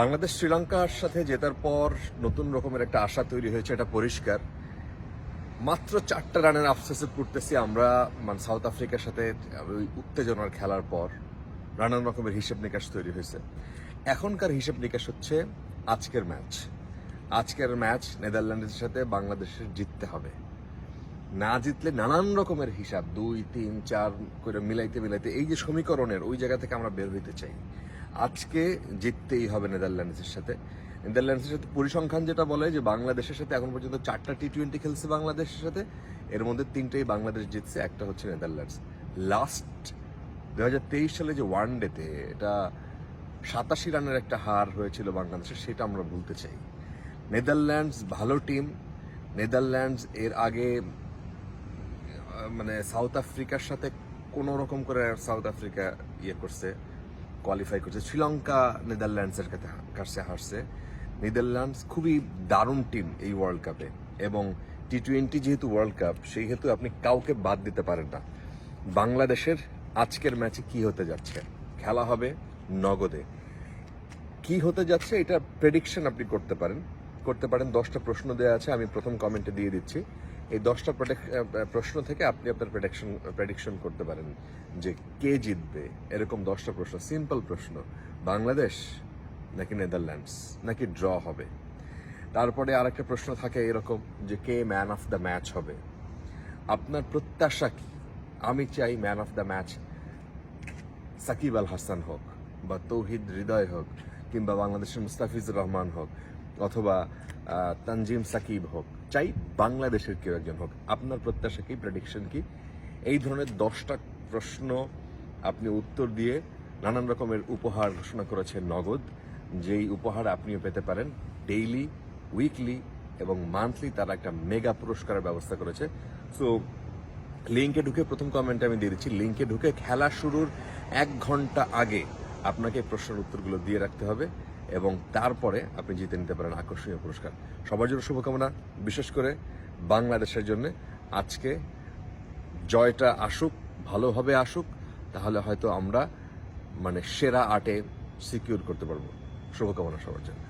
বাংলাদেশ শ্রীলঙ্কার সাথে জেতার পর নতুন রকমের একটা আশা তৈরি হয়েছে, এটা পরিষ্কার। মাত্র চারটা রানের আফসোসে পড়তেছি আমরা মানে সাউথ আফ্রিকার সাথে, ওই উত্তেজনার খেলার পর। নানান রকমের হিসেব নিকাশ তৈরি হয়েছে। এখনকার হিসেব নিকাশ হচ্ছে আজকের ম্যাচ। আজকের ম্যাচ নেদারল্যান্ডের সাথে বাংলাদেশের জিততে হবে। না জিতলে নানান রকমের হিসাব, দুই, তিন, চার করে মিলাইতে মিলাইতে, এই যে সমীকরণের, ওই জায়গা থেকে আমরা বের হইতে চাই। আজকে জিততেই হবে নেদারল্যান্ডসের সাথে। নেদারল্যান্ডসের সাথে পরিসংখ্যান যেটা বলে যে বাংলাদেশের সাথে এখন পর্যন্ত চারটা টি টোয়েন্টি খেলছে বাংলাদেশের সাথে। এর মধ্যে তিনটেই বাংলাদেশ জিতছে, একটা হচ্ছে নেদারল্যান্ডস। লাস্ট দু হাজার তেইশ সালে যে ওয়ান ডেতে এটা সাতাশি রানের একটা হার হয়েছিল বাংলাদেশের, সেটা আমরা ভুলতে চাই। নেদারল্যান্ডস ভালো টিম নেদারল্যান্ডস এর আগে মানে সাউথ আফ্রিকার সাথে কোনো রকম করে সাউথ আফ্রিকা ইয়ে করছে। কোয়ালিফাই করছে। শ্রীলঙ্কা নেদারল্যান্ডসের কাছে হারছে। নেদারল্যান্ডস খুবই দারুণ টিম এই ওয়ার্ল্ড কাপে এবং টি টোয়েন্টি যেহেতু ওয়ার্ল্ড কাপ সেই হেতু আপনি কাউকে বাদ দিতে পারেন না। বাংলাদেশের আজকের ম্যাচে কি হতে যাচ্ছে? খেলা হবে নগদে। কি হতে যাচ্ছে এটা প্রেডিকশন আপনি করতে পারেন। করতে পারেন, দশটা প্রশ্ন দেওয়া আছে, আমি প্রথম কমেন্টে দিয়ে দিচ্ছি। এই দশটা প্রশ্ন থেকে আপনি আপনার প্রেডিকশন প্রেডিকশন করতে পারেন যে কে জিতবে। এরকম দশটা প্রশ্ন সিম্পল প্রশ্ন। বাংলাদেশ নাকি নেদারল্যান্ডস নাকি ড্র হবে? তারপরে আরেকটা প্রশ্ন থাকে এরকম যে কে ম্যান অফ দ্য ম্যাচ হবে? আপনার প্রত্যাশা কি? আমি চাই man of the match Shakib Al Hasan হোক বা তৌহিদ হৃদয় হোক কিংবা বাংলাদেশের মুস্তাফিজুর রহমান হোক। অথবা তানজিম সাকিব হোক, চাই বাংলাদেশের কেউ একজন হোক, আপনার প্রত্যাশা কি প্রেডিকশন কি? এই ধরনের দশটা প্রশ্ন আপনি উত্তর দিয়ে নানান রকমের উপহার ঘোষণা করেছে নগদ, যেই উপহার আপনিও পেতে পারেন ডেইলি উইকলি এবং মান্থলি তারা একটা মেগা পুরস্কারের ব্যবস্থা করেছে। সো লিঙ্কে ঢুকে প্রথম কমেন্টে আমি দিয়ে দিচ্ছি। লিঙ্কে ঢুকে খেলা শুরুর এক ঘণ্টা আগে আপনাকে প্রশ্নের উত্তরগুলো দিয়ে রাখতে হবে। এবং তারপরে আপনি জিতে নিতে পারেন আকর্ষণীয় পুরস্কার। সবার জন্য শুভকামনা। বিশেষ করে বাংলাদেশের জন্য আজকে জয়টা আসুক, ভালোভাবে আসুক, তাহলে হয়তো আমরা মানে সেরা আটে সিকিউর করতে পারব। শুভকামনা সবার জন্য।